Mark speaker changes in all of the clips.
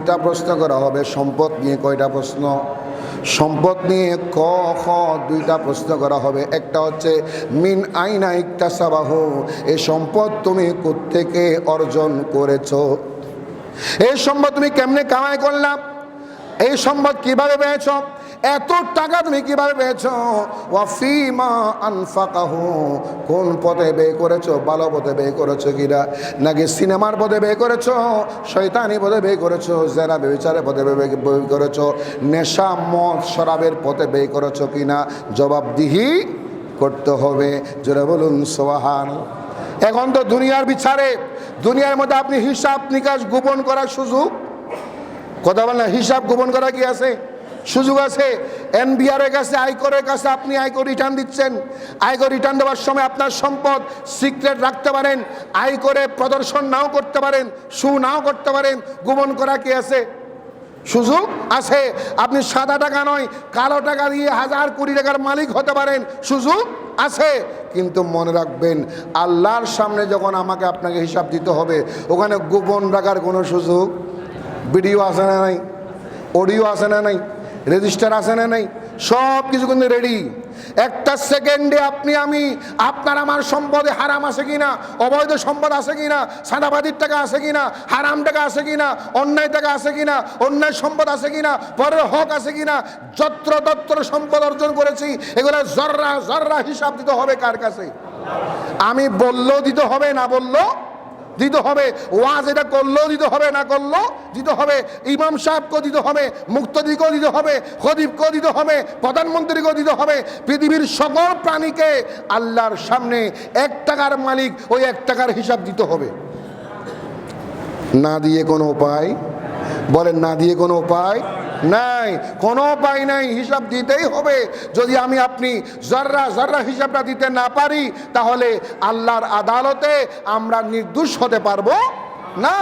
Speaker 1: দুইটা প্রশ্ন করা হবে, সম্পদ নিয়ে কয়টা প্রশ্ন? সম্পদ নিয়ে ক, খ, দুইটা প্রশ্ন করা হবে। একটা হচ্ছে, মিন আইনা ইকটা সাবাহ এ সম্পদ তুমি কোত্থেকে অর্জন করেছ? এই সম্পদ তুমি কেমনে কামাই করলাম? এই সম্পদ কীভাবে পেয়েছ? এত টাকা তুমি কীভাবে পেয়েছ? ওয়াফিমা আনফাকাহু, কোন পথে ব্যয় করেছ? ভালো পথে ব্যয় করেছ কিনা? নাকি সিনেমার পথে ব্যয় করেছ? শৈতানি পথে ব্যয় করেছ? জেরা বেবিচারের পথে ব্যয় করেছ? নেশা, মদ, শরাবের পথে ব্যয় করেছ কিনা? জবাবদিহি করতে হবে। যেটা বলুন সোহান এখন তো দুনিয়ার বিচারে, দুনিয়ার মধ্যে আপনি হিসাব নিকাশ গোপন করার সুযোগ। কথা বলেন হিসাব গোপন করা কি আছে? সুযোগ আছে। এনবিআর এর কাছে আয়করের কাছে আপনি আয়কর রিটার্ন দিচ্ছেন। আয়কর রিটার্ন দেওয়ার সময় আপনার সম্পদ সিক্রেট রাখতে পারেন। আয়করে প্রদর্শন নাও করতে পারেন সু নাও করতে পারেন, গোপন করা কি আছে? সুযোগ আছে। আপনি সাদা টাকা নয়, কালো টাকা দিয়ে হাজার কোটি টাকার মালিক হতে পারেন। সুযোগ আছে। কিন্তু মনে রাখবেন, আল্লাহর সামনে যখন আমাকে আপনাকে হিসাব দিতে হবে, ওখানে গোপন রাখার কোনো সুযোগ? ভিডিও আছে না নাই? অডিও আছে না নাই? রেজিস্টার আছে না নাই? সব কিছু কিন্তু রেডি একটা সেকেন্ডে আপনি, আমি, আপনার আমার সম্পদে হারাম আছে কিনা? অবৈধ সম্পদ আছে কিনা? সাদাবাদির টাকা আছে কিনা? হারাম টাকা আছে কিনা? অন্যায় টাকা আছে কিনা? অন্যায় সম্পদ আছে কিনা? পরের হক আছে কিনা? যত্র তত্র সম্পদ অর্জন করেছি। এগুলো জর্রা জর্রা হিসাব দিতে হবে কার কাছে? আমি বললেও দিতে হবে, না বলল দিতে হবে, ওয়াজ এটা করলেও দিতে হবে, না করলেও দিতে হবে। ইমাম সাহেবকেও দিতে হবে, মুক্তদিকেও দিতে হবে, খদিবকেও দিতে হবে, প্রধানমন্ত্রীকেও দিতে হবে। পৃথিবীর সকল প্রাণীকে আল্লাহর সামনে এক টাকার মালিক ওই এক টাকার হিসাব দিতে হবে। না দিয়ে কোনো উপায়? বলেন, না দিয়ে কোনো উপায়? নাই, কোনো উপায় নাই, হিসাব দিতেই হবে। যদি আমি আপনি জর্রা জর্রা হিসাবটা দিতে না পারি, তাহলে আল্লাহর আদালতে আমরা নির্দোষ হতে পারব না?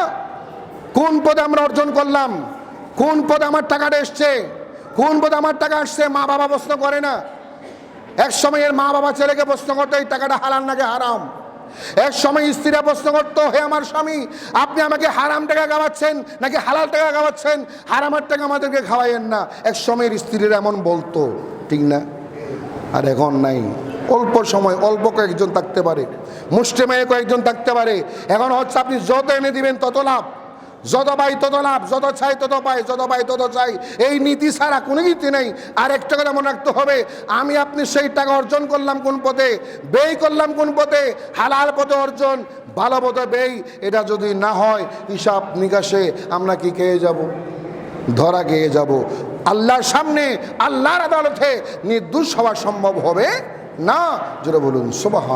Speaker 1: কোন পদে আমরা অর্জন করলাম? কোন পদে আমার টাকাটা এসছে? কোন পদে আমার টাকা আসছে? মা বাবা প্রশ্ন করে না। এক সময়ের মা বাবা ছেলেকে প্রশ্ন করতে, এই টাকাটা হালাল নাকি হারাম? এক সময় স্ত্রীরা প্রশ্ন করতো, হে আমার স্বামী, আপনি আমাকে হারাম টাকা খাওয়াচ্ছেন নাকি হালাল টাকা খাওয়াচ্ছেন হারামার টাকা আমাদেরকে খাওয়াইয়েন না। এক সময়ের স্ত্রীরা এমন বলতো, ঠিক না, আর এখন নাই। অল্প সময়, অল্প কয়েকজন থাকতে পারে, মুষ্টিমেয়ে কয়েকজন থাকতে পারে। এখন হচ্ছে আপনি যত এনে দিবেন তত লাভ। যত পাই তত লাভ, যত চাই তত পাই, যত পাই তত চাই। এই নীতি ছাড়া কোনো নীতি নেই। আর একটা কথা মনে রাখতে হবে, আমি আপনি সেই টাকা অর্জন করলাম কোন পথে, ব্যয় করলাম কোন পথে, হালাল পথে অর্জন, ভালো পথে ব্যয়, এটা যদি না হয়, হিসাব নিকাশে আমরা কি খেয়ে যাব? ধরা খেয়ে যাব। আল্লাহর সামনে, আল্লাহর আদালতে নির্দোষ হওয়া সম্ভব হবে না। যেটা বলুন সুবাহ